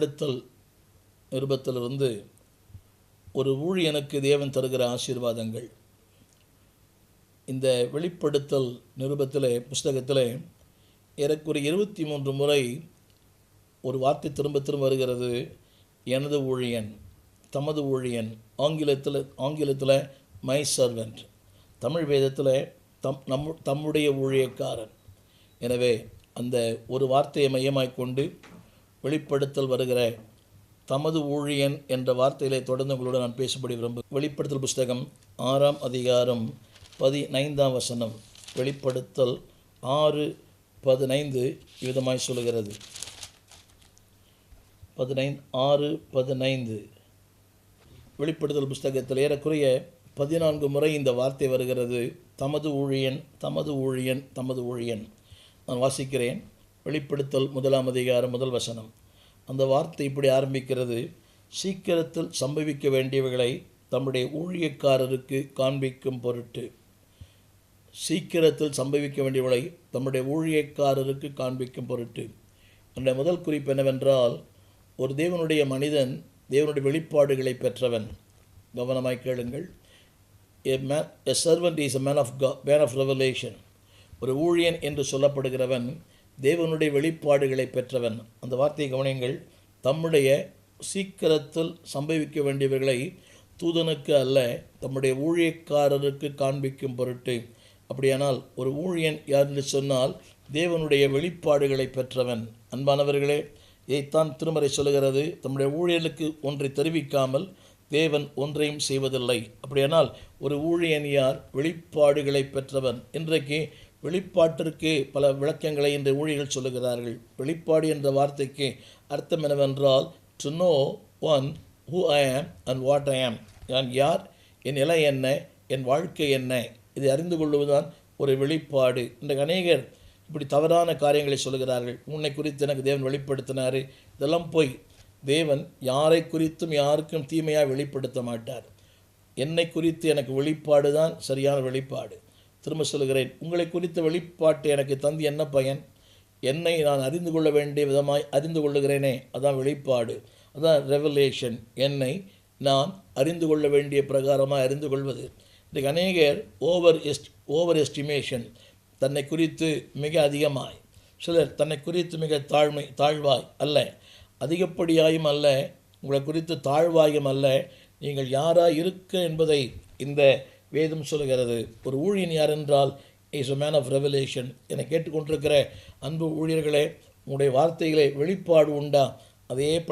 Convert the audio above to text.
வெளிப்படுத்தல் நிருபத்திலிருந்து ஒரு ஊழியனுக்கு தேவன் தருகிற ஆசீர்வாதங்கள். இந்த வெளிப்படுத்தல் நிருபத்திலே புஸ்தகத்திலே ஏறக்குறைய இருபத்தி மூன்று முறை ஒரு வார்த்தை திரும்ப திரும்ப வருகிறது. எனது ஊழியன் தமது ஊழியன் ஆங்கிலத்தில் ஆங்கிலத்தில் மை சர்வெண்ட் தமிழ் வேதத்தில் தம் நம் தம்முடைய ஊழியக்காரன். எனவே அந்த ஒரு வார்த்தையை மையமாய்க் கொண்டு வெளிப்படுத்தல் வருகிற தமது ஊழியன் என்ற வார்த்தையிலே தொடர்ந்து உங்களோடு நான் பேசும்படி விரும்பு வெளிப்படுத்தல் புஸ்தகம் ஆறாம் அதிகாரம் பதினைந்தாம் வசனம். வெளிப்படுத்தல் ஆறு பதினைந்து விதமாய் சொல்லுகிறது. பதினைந்து ஆறு பதினைந்து. வெளிப்படுத்தல் புஸ்தகத்தில் ஏறக்குறைய பதினான்கு முறை இந்த வார்த்தை வருகிறது. தமது ஊழியன் தமது ஊழியன் தமது ஊழியன். நான் வாசிக்கிறேன். வெளிப்படுத்தல் முதலாம் அதிகாரம் முதல் வசனம். அந்த வார்த்தை இப்படி ஆரம்பிக்கிறது சீக்கிரத்தில் சம்பவிக்க வேண்டியவைகளை தம்முடைய ஊழியக்காரருக்கு காண்பிக்கும் பொருட்டு. சீக்கிரத்தில் சம்பவிக்க வேண்டியவளை தம்முடைய ஊழியக்காரருக்கு காண்பிக்கும் பொருட்டு. அந்த முதல் குறிப்பு என்னவென்றால் ஒரு தேவனுடைய மனிதன் தேவனுடைய வெளிப்பாடுகளை பெற்றவன். கவனமாய் கேளுங்கள். A may a servant is a man of man of revelation ஒரு ஊழியன் என்று சொல்லப்படுகிறவன் தேவனுடைய வெளிப்பாடுகளை பெற்றவன். அந்த வார்த்தையை கவனியுங்கள். தம்முடைய சீக்கிரத்தில் சம்பவிக்க வேண்டியவர்களை தூதனுக்கு அல்ல தம்முடைய ஊழியக்காரருக்கு காண்பிக்கும் பொருட்டு. அப்படியானால் ஒரு ஊழியன் யார் என்று சொன்னால் தேவனுடைய வெளிப்பாடுகளை பெற்றவன். அன்பானவர்களே இதைத்தான் திருமறை சொல்லுகிறது. தம்முடைய ஊழியர்களுக்கு ஒன்றை தெரிவிக்காமல் தேவன் ஒன்றையும் செய்வதில்லை. அப்படியானால் ஒரு ஊழியன் யார்? வெளிப்பாடுகளை பெற்றவன். இன்றைக்கு வெளிப்பாட்டிற்கே பல விளக்கங்களை இந்த ஊழியர்கள் சொல்லுகிறார்கள். வெளிப்பாடு என்ற வார்த்தைக்கு அர்த்தம் என்னவென்றால் to know one who I am and what ஐ ஆம் நான் யார் என் நிலை என்ன என் வாழ்க்கை என்ன இதை அறிந்து கொள்வதுதான் ஒரு வெளிப்பாடு. இன்றைக்கு அநேகர் இப்படி தவறான காரியங்களை சொல்லுகிறார்கள். உன்னை குறித்து எனக்கு தேவன் வெளிப்படுத்தினார். இதெல்லாம் போய் தேவன் யாரை குறித்தும் யாருக்கும் தீமையாக வெளிப்படுத்த மாட்டார். என்னை குறித்து எனக்கு வெளிப்பாடு தான் சரியான வெளிப்பாடு. திரும்ப சொல்கிறேன் உங்களை குறித்த வெளிப்பாட்டு எனக்கு தந்து என்ன பயன்? என்னை நான் அறிந்து கொள்ள வேண்டிய விதமாய் அறிந்து கொள்ளுகிறேனே. அதான் வெளிப்பாடு. அதான் ரெவலேஷன் என்னை நான் அறிந்து கொள்ள வேண்டிய பிரகாரமாக அறிந்து கொள்வது. இன்றைக்கு அநேகர் ஓவர் எஸ்ட் ஓவர் எஸ்டிமேஷன் தன்னை குறித்து மிக அதிகமாய். சிலர் தன்னை குறித்து மிக தாழ்மை தாழ்வாய் அல்ல. அதிகப்படியாயும் அல்ல. உங்களை குறித்து தாழ்வாயும் அல்ல. நீங்கள் யாராக இருக்க என்பதை இந்த வேதம் சொல்கிறது ஒரு ஊழியன் யார் என்றால் is a man of revelation என கேட்டுக்கொண்டிருக்கிற அன்பு ஊழியர்களே உங்களுடைய வார்த்தைகளே வெளிப்பாடு உண்டா? அதே